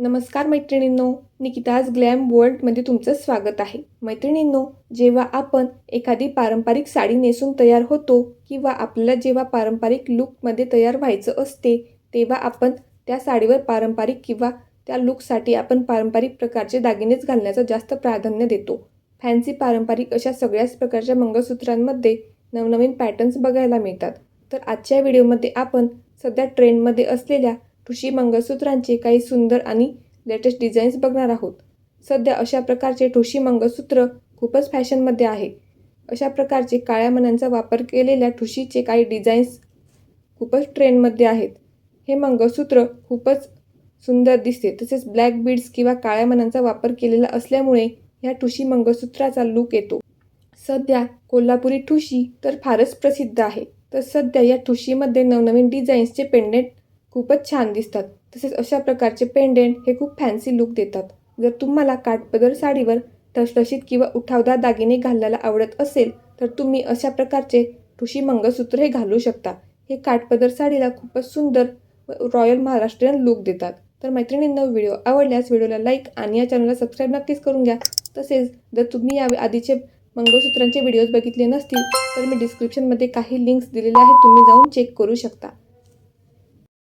नमस्कार मैत्रिणींनो निकिताज ग्लॅम वर्ल्डमध्ये तुमचं स्वागत आहे. मैत्रिणींनो जेव्हा आपण एखादी पारंपरिक साडी नेसून तयार होतो किंवा आपल्याला जेव्हा पारंपरिक लुकमध्ये तयार व्हायचं असते तेव्हा आपण त्या साडीवर पारंपरिक किंवा त्या लूकसाठी आपण पारंपरिक प्रकारचे दागिनेच घालण्याचं जास्त प्राधान्य देतो. फॅन्सी पारंपरिक अशा सगळ्याच प्रकारच्या मंगळसूत्रांमध्ये नवनवीन पॅटर्न्स बघायला मिळतात. तर आजच्या व्हिडिओमध्ये आपण सध्या ट्रेंडमध्ये असलेल्या ठुशी मंगळसूत्रांचे काही सुंदर आणि लेटेस्ट डिझाईन्स बघणार आहोत. सध्या अशा प्रकारचे ठुशी मंगळसूत्र खूपच फॅशनमध्ये आहे. अशा प्रकारचे काळ्या मण्यांचा वापर केलेल्या ठुशीचे काही डिझाईन्स खूपच ट्रेंडमध्ये आहेत. हे मंगळसूत्र खूपच सुंदर दिसते. तसेच ब्लॅक बीड्स किंवा काळ्या मण्यांचा वापर केलेला असल्यामुळे ह्या ठुशी मंगळसूत्राचा लूक येतो. सध्या कोल्हापुरी ठुशी तर फारच प्रसिद्ध आहे. तर सध्या या ठुशीमध्ये नवनवीन डिझाईन्सचे पेंडेंट खूपच छान दिसतात. तसेच अशा प्रकारचे पेंडेंट हे खूप फॅन्सी लुक देतात. जर तुम्हाला काठपदर साडीवर ठसठशीत किंवा उठावदार दागिने घालायला आवडत असेल तर तुम्ही अशा प्रकारचे ठुशी मंगळसूत्र हे घालू शकता. हे काठपदर साडीला खूपच सुंदर व रॉयल महाराष्ट्रीयन लुक देतात. तर मैत्रिणींना व्हिडिओ आवडल्यास व्हिडिओला लाईक आणि या चॅनलला सबस्क्राईब नक्कीच करून घ्या. तसेच जर तुम्ही या आधीचे मंगळसूत्रांचे व्हिडिओज बघितले नसतील तर मी डिस्क्रिप्शनमध्ये काही लिंक्स दिलेले आहेत तुम्ही जाऊन चेक करू शकता.